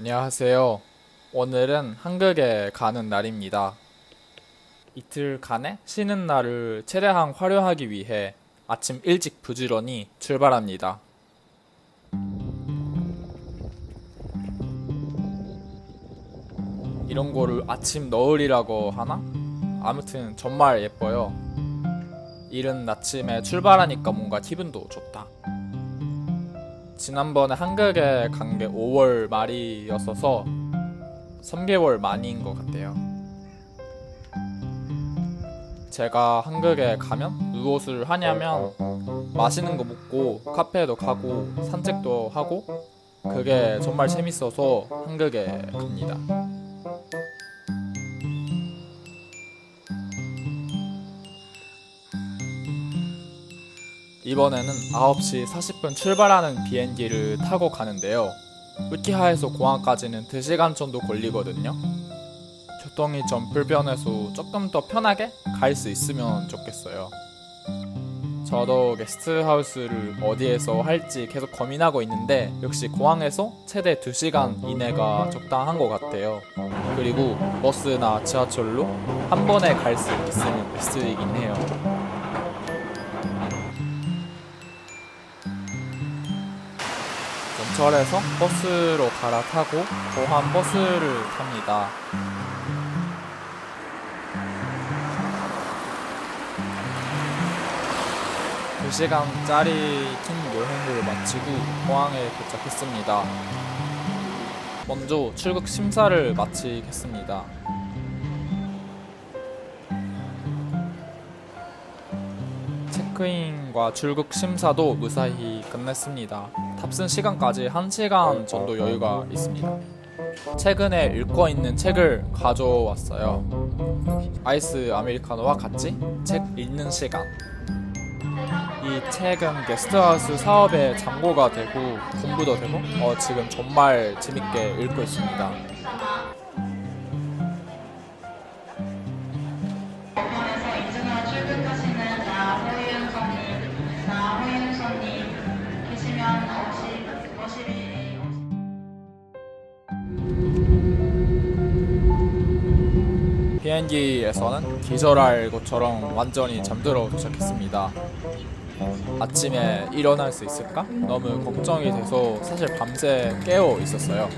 안녕하세요. 오늘은 한국에 가는 날입니다. 이틀간의 쉬는 날을 최대한 활용하기 위해 아침 일찍 부지런히 출발합니다. 이런 거를 아침 너울이라고 하나? 아무튼 정말 예뻐요. 이른 아침에 출발하니까 뭔가 기분도 좋다. 지난번에 한국에 간 게 5월 말이었어서 3개월 만인 것 같아요. 제가 한국에 가면 무엇을 하냐면 맛있는 거 먹고 카페도 가고 산책도 하고 그게 정말 재밌어서 한국에 갑니다. 이번에는 9시 40분 출발하는 비행기를 타고 가는데요. 우티하에서 공항까지는 2시간 정도 걸리거든요. 교통이 좀 불편해서 조금 더 편하게 갈 수 있으면 좋겠어요. 저도 게스트하우스를 어디에서 할지 계속 고민하고 있는데 역시 공항에서 최대 2시간 이내가 적당한 것 같아요. 그리고 버스나 지하철로 한 번에 갈 수 있으면 베스트이긴 해요. 전철에서 버스로 갈아타고 고한 버스를 탑니다. 두시간짜리 긴 여행을 마치고 공항에 도착했습니다. 먼저 출국 심사를 마치겠습니다. 체크인과 출국 심사도 무사히 끝냈습니다. 탑승 시간까지 1시간 정도 여유가 있습니다. 최근에 읽고 있는 책을 가져왔어요. 아이스 아메리카노와 같이 책 읽는 시간. 이 책은 게스트하우스 사업의 참고가 되고 공부도 되고 어, 지금 정말 재밌게 읽고 있습니다. 비행기에서는 기절할 것처럼 완전히 잠들어 도착했습니다. 아침에 일어날 수 있을까? 너무 걱정이 돼서 사실 밤새 깨어 있었어요.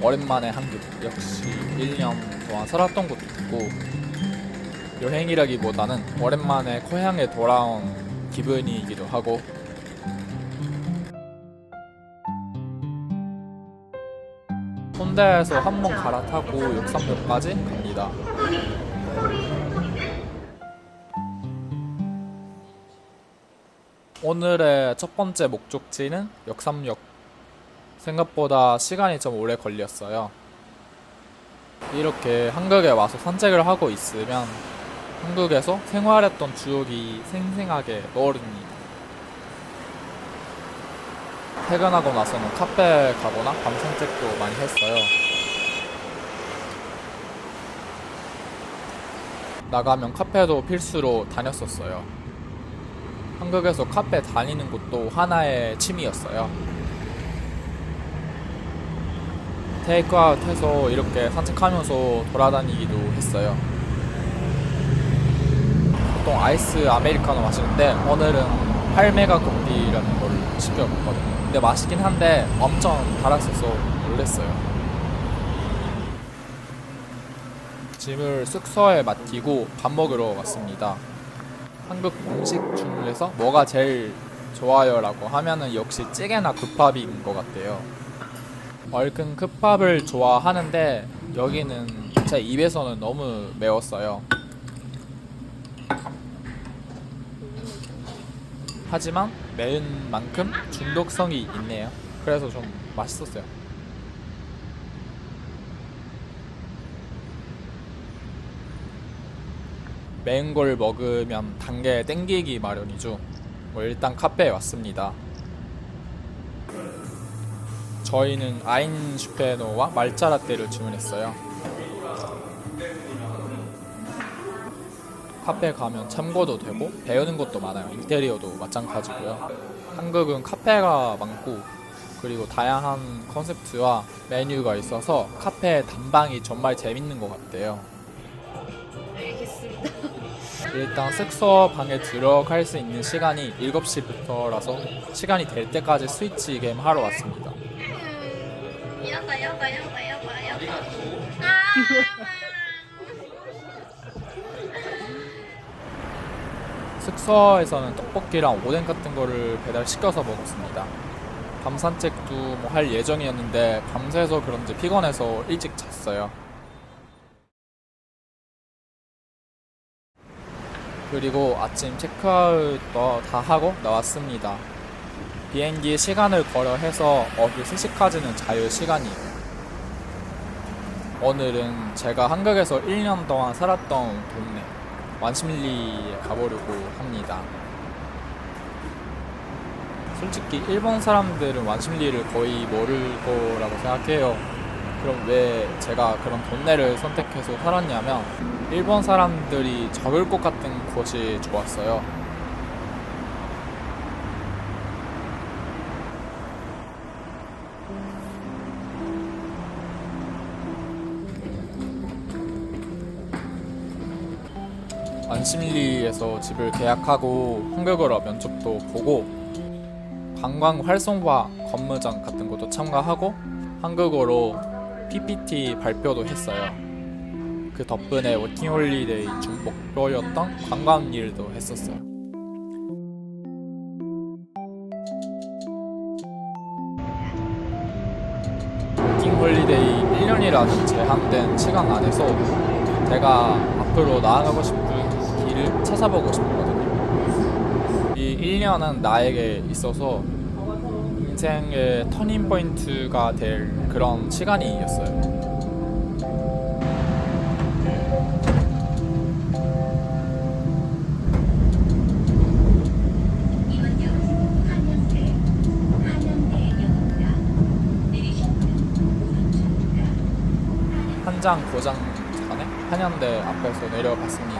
오랜만에 한국 역시 1년 동안 살았던 것도 있고 여행이라기보다는 오랜만에 고향에 돌아온 기분이기도 하고 홍대에서 한 번 갈아타고 역삼역까지 갑니다. 오늘의 첫 번째 목적지는 역삼역. 생각보다 시간이 좀 오래 걸렸어요. 이렇게 한국에 와서 산책을 하고 있으면 한국에서 생활했던 추억이 생생하게 떠오릅니다. 퇴근하고 나서는 카페 가거나 밤 산책도 많이 했어요. 나가면 카페도 필수로 다녔었어요. 한국에서 카페 다니는 것도 하나의 취미였어요. 테이크아웃 해서 이렇게 산책하면서 돌아다니기도 했어요. 보통 아이스 아메리카노 마시는데 오늘은 8메가 커피라는 걸 시켜 먹거든요. 근데 맛있긴 한데 엄청 달았어서 놀랬어요. 짐을 숙소에 맡기고 밥 먹으러 왔습니다. 한국 음식 중에서 뭐가 제일 좋아요라고 하면은 역시 찌개나 국밥인 것 같아요. 얼큰 국밥을 좋아하는데 여기는 제 입에서는 너무 매웠어요. 하지만 매운 만큼 중독성이 있네요. 그래서 좀 맛있었어요. 매운 걸 먹으면 단계 땡기기 마련이죠. 뭐 일단 카페에 왔습니다. 저희는 아인슈페노와 말차 라떼를 주문했어요. 카페 가면 참고도 되고 배우는 것도 많아요. 인테리어도 마찬가지고요. 한국은 카페가 많고 그리고 다양한 컨셉트와 메뉴가 있어서 카페 단방이 정말 재밌는 것 같아요. 알겠습니다. 일단 숙소 방에 들어갈 수 있는 시간이 7시부터라서 시간이 될 때까지 스위치 게임 하러 왔습니다. 음, 야다 야다 야다 야다 야다. 아. 숙소에서는 떡볶이랑 오뎅 같은 거를 배달시켜서 먹었습니다. 밤 산책도 뭐 할 예정이었는데 밤새서 그런지 피곤해서 일찍 잤어요. 그리고 아침 체크아웃도 다 하고 나왔습니다. 비행기 시간을 고려해서 오후 3시까지는 자유 시간이에요. 오늘은 제가 한국에서 1년 동안 살았던 동네 완심리에 가보려고 합니다. 솔직히 일본 사람들은 완심리를 거의 모를 거라고 생각해요. 그럼 왜 제가 그런 동네를 선택해서 살았냐면 일본 사람들이 적을 것 같은 곳이 좋았어요. 안심리에서 집을 계약하고 한국어로 면접도 보고 관광 활성화 건무장 같은 것도 참가하고 한국어로 PPT 발표도 했어요. 그 덕분에 워킹홀리데이 중 목표였던 관광 일도 했었어요. 워킹홀리데이 1년이라는 제한된 시간 안에서 제가 앞으로 나아가고 싶은 길을 찾아보고 싶거든요. 이 1년은 나에게 있어서 인생의 터닝 포인트가 될 그런 시간이었어요. 한장 고장 전에 한양대 앞에서 내려봤습니다.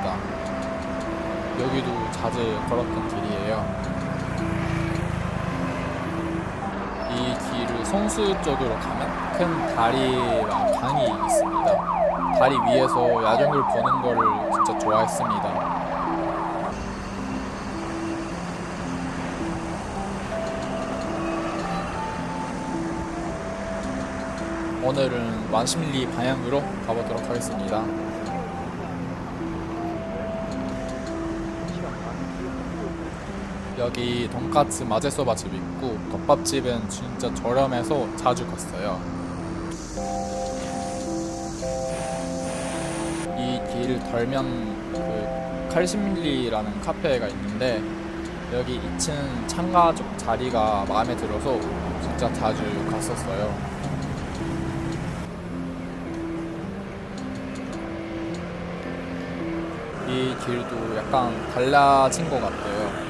여기도 자주 걸었던 길이에요. 이 길을 성수 쪽으로 가면 큰 다리랑 강이 있습니다. 다리 위에서 야경을 보는 거를 진짜 좋아했습니다. 오늘은 완심리 방향으로 가보도록 하겠습니다. 여기 돈까스 마제소바 집 있고 덮밥집은 진짜 저렴해서 자주 갔어요. 이 길을 덜면 그 칼심리라는 카페가 있는데 여기 2층 창가 쪽 자리가 마음에 들어서 진짜 자주 갔었어요. 이 길도 약간 달라진 것 같아요.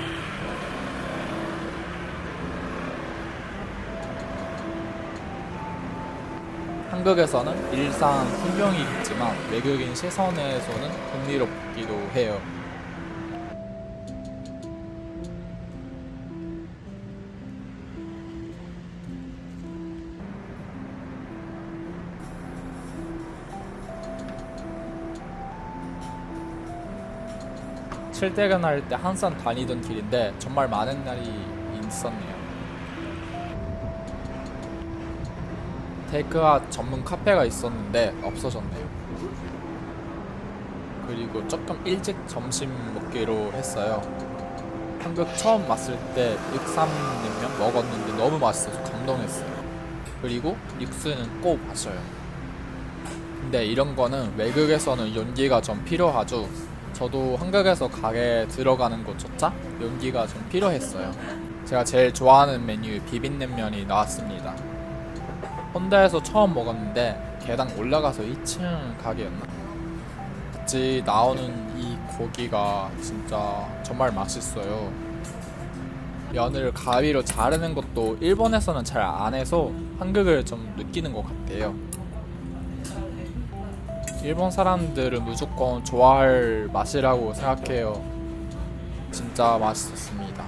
한국에서는 일상 풍경이 있지만 외국인 시선에서는 흥미롭기도 해요. 출퇴근할 때 항상 다니던 길인데 정말 많은 날이 있었네요. 테이크아웃 전문 카페가 있었는데 없어졌네요. 그리고 조금 일찍 점심 먹기로 했어요. 한국 처음 왔을 때 육삼냉면 먹었는데 너무 맛있어서 감동했어요. 그리고 육수는 꼭 마셔요. 근데 이런 거는 외국에서는 연기가 좀 필요하죠. 저도 한국에서 가게 들어가는 것조차 연기가 좀 필요했어요. 제가 제일 좋아하는 메뉴 비빔냉면이 나왔습니다. 혼다에서 처음 먹었는데 계단 올라가서 2층 가게였나? 같이 나오는 이 고기가 진짜 정말 맛있어요. 면을 가위로 자르는 것도 일본에서는 잘 안 해서 한국을 좀 느끼는 것 같아요. 일본 사람들은 무조건 좋아할 맛이라고 생각해요. 진짜 맛있었습니다.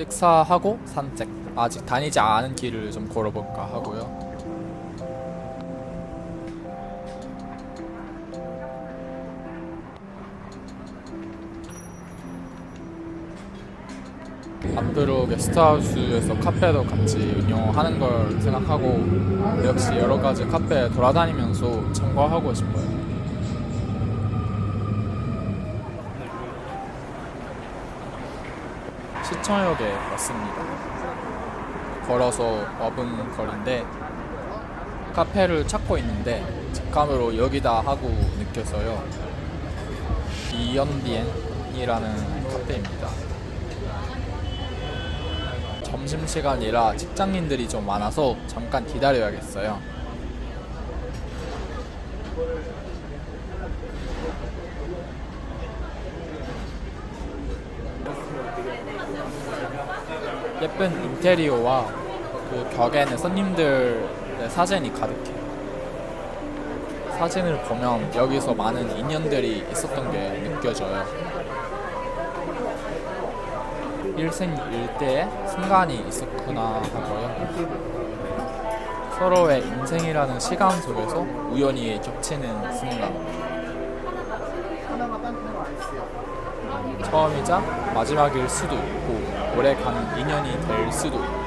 식사하고 산책. 아직 다니지 않은 길을 좀 걸어볼까 하고요. 앞으로 게스트하우스에서 카페도 같이 운영하는 걸 생각하고 역시 여러 가지 카페 돌아다니면서 참고하고 싶어요. 시청역에 왔습니다. 걸어서 5분 거리인데 카페를 찾고 있는데 직감으로 여기다 하고 느껴서요. 이연디엔이라는 카페입니다. 점심시간이라 직장인들이 좀 많아서 잠깐 기다려야겠어요. 예쁜 인테리어와 그 벽에는 손님들의 사진이 가득해요. 사진을 보면 여기서 많은 인연들이 있었던 게 느껴져요. 일생일대의 순간이 있었구나 하고요. 서로의 인생이라는 시간 속에서 우연히 겹치는 순간. 처음이자 마지막일 수도 있고 오래 가는 인연이 될 수도 있고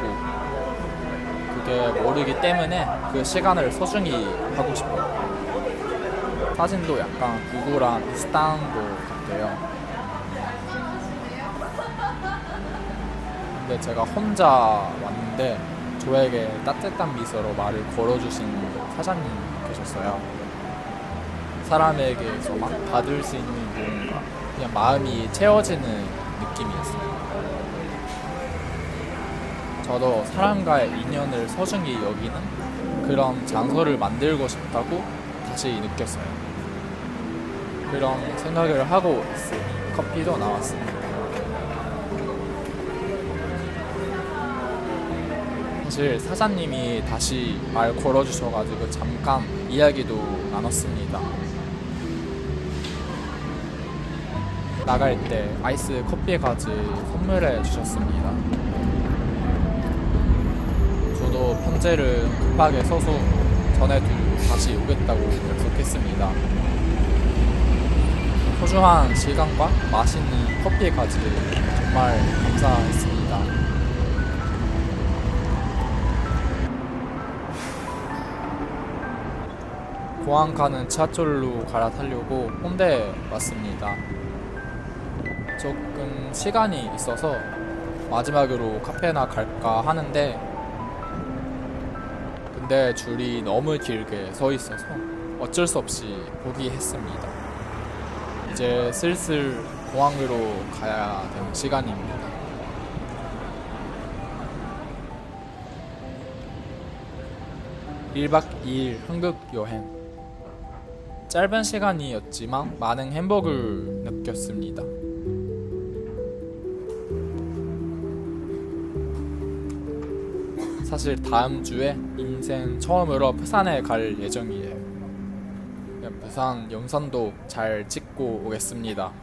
그게 모르기 때문에 그 시간을 소중히 하고 싶어요. 사진도 약간 구구랑 비슷한 것 같아요. 근데 제가 혼자 왔는데 저에게 따뜻한 미소로 말을 걸어주신 사장님 계셨어요. 사람에게서만 받을 수 있는 뭔가 그냥 마음이 채워지는 느낌이었어요. 저도 사람과의 인연을 소중히 여기는 그런 장소를 만들고 싶다고 다시 느꼈어요. 그런 생각을 하고 있으니 커피도 나왔습니다. 사실 사장님이 다시 말 걸어주셔가지고 잠깐 이야기도 나눴습니다. 나갈 때 아이스 커피까지 선물해 주셨습니다. 편지를 급하게 써서 전해두고 다시 오겠다고 약속했습니다. 소중한 시간과 맛있는 커피까지 정말 감사했습니다. 공항 가는 지하철로 갈아타려고 홍대에 왔습니다. 조금 시간이 있어서 마지막으로 카페나 갈까 하는데 근데 줄이 너무 길게 서 있어서 어쩔 수 없이 포기했습니다. 이제 슬슬 공항으로 가야 되는 시간입니다. (1박 2일) 한국 여행 짧은 시간이었지만 많은 행복을 느꼈습니다. 사실 다음 주에 인생 처음으로 부산에 갈 예정이에요. 부산 영상도 잘 찍고 오겠습니다.